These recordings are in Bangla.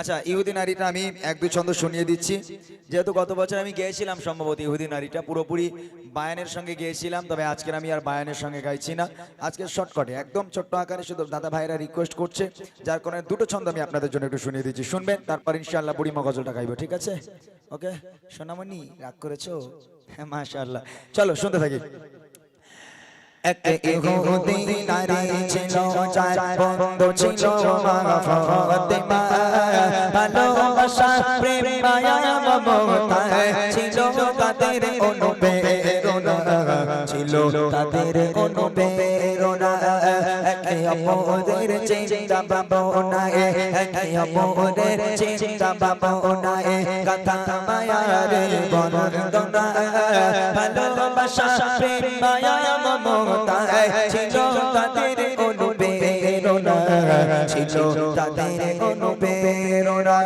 আচ্ছা ইহুদি নারীটা আমি এক, দুই ছন্দ শুনিয়ে দিচ্ছি। যেহেতু গত বছর আমি গেয়েছিলাম সম্ভবত ইহুদি নারীটা, পুরোপুরি বায়ানের সঙ্গে গিয়েছিলাম, তবে আজকের আমি আর বায়ানের সঙ্গে গাইছি না। আজকে শর্টকাটে, একদম ছোট্ট আকারে শুধু দাদা ভাইরা রিকোয়েস্ট করছে, যার কারণে দুটো ছন্দ আমি আপনাদের জন্য একটু শুনিয়ে দিচ্ছি। শুনবেন, তারপর ইনশাআল্লাহ বুড়িমা গজলটা গাইবো, ঠিক আছে? ওকে? সোনামণি, রাগ করেছ? হ্যাঁ মাশাআল্লাহ। চলো, শুনতে থাকি। এক নারী ছিল, যার বন্ধু ছিল মা ছিল তাদের অনুপ্রেরণা, একে অপরের চিন্তা ভাবনা একে অপরের চিন্তা ভাবনা কথা মায়ার বন্দনা ভালোবাসা, প্রেম, মায়া মমতা ছিল তাদের অনুপ্রেরণা, ছিল তাদের অনুপ্রেরণা।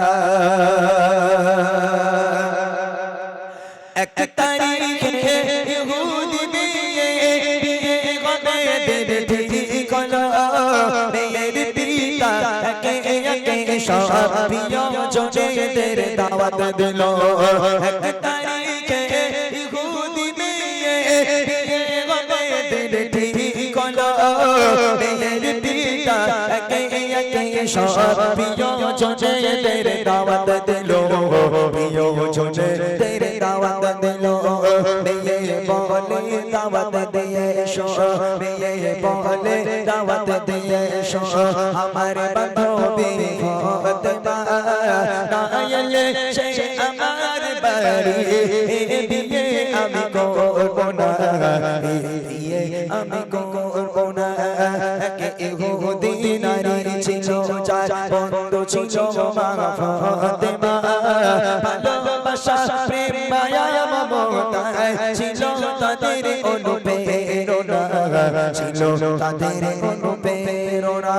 সব প্রিয় জনেদের দাওয়াত দিল। এক তারিখে ইহুদি হবে দেবে ঠিক হলো। মেয়ের দাওয়াত দিল। দাওয়াত দিল। মেয়ে দাওয়াত দিয়ে মেয়ে বলে দাওয়াত দিয়ে এসো বিয়ে আমি করব না বিয়ে আমি করব না কে ইহুদি নারী ছিল যার বন্ধু ছিল মা ফতেমা ভালোবাসা প্রেম মায়া মমতা ছিল তাদের অনুপ্রেরণা ছিল তাদের অনুপ্রেরণা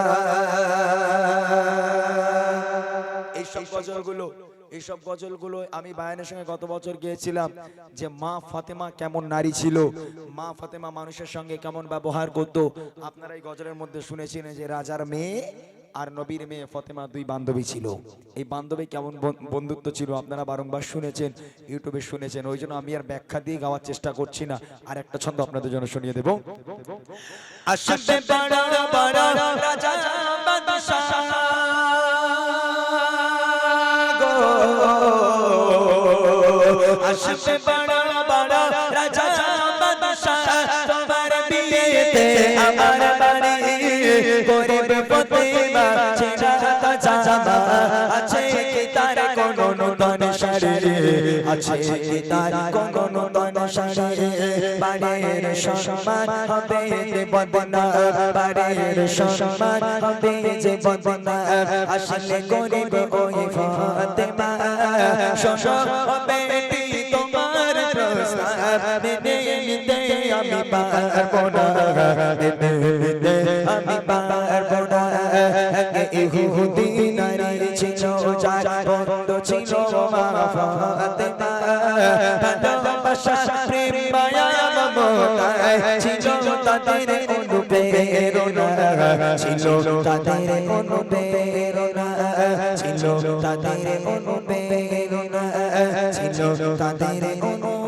এইসব গজলগুলো এইসব গজলগুলো আমি বায়ানের সঙ্গে গত বছর গিয়েছিলাম যে মা ফাতেমা কেমন নারী ছিল? মা ফাতেমা মানুষের সঙ্গে কেমন ব্যবহার করত? আপনারা এই গজলের মধ্যে শুনেছিলেন যে রাজার মেয়ে আর নবীর মেয়ে ফতেমা দুই বান্ধবী ছিল। এই বান্ধবী কেমন বন- বন্ধুত্ব ছিল আপনারা বারংবার শুনেছেন, ইউটিউবে শুনেছেন, ওই জন্য আমি আর ব্যাখ্যা দিয়ে গাওয়ার চেষ্টা করছি না। আর একটা ছন্দ আপনাদের জন্য শুনিয়ে দেবো। আসবে বড় বড় রাজা বাদশাহ তোমার বিয়েতে আমার বাড়ি গরিব ফতেমা ছেড়া জামা আছে কি তার কোন নূতন শাড়ি? আছে কি তার কোন নূতন শাড়ি? বাড়ির সম্মান হবে যে বদনা। বাড়ির সম্মান হবে যে বদনা। আসলে গরিব ওই ফতেমা। শোনো হবে আমি পারব না। মেনে নিতে আমি পারব না। ইহুদি নারী ছিল, যার বন্ধু ছিল মা ফাতেমা ভালোবাসা, প্রেম, মায়া মমতা ছিল তাদের অনুপ্রেরণা। ছিল তাদের অনুপ্রেরণা। ছিল তাদের অনুপ্রেরণা। ছিল তাদের অনুপ্রেরণা।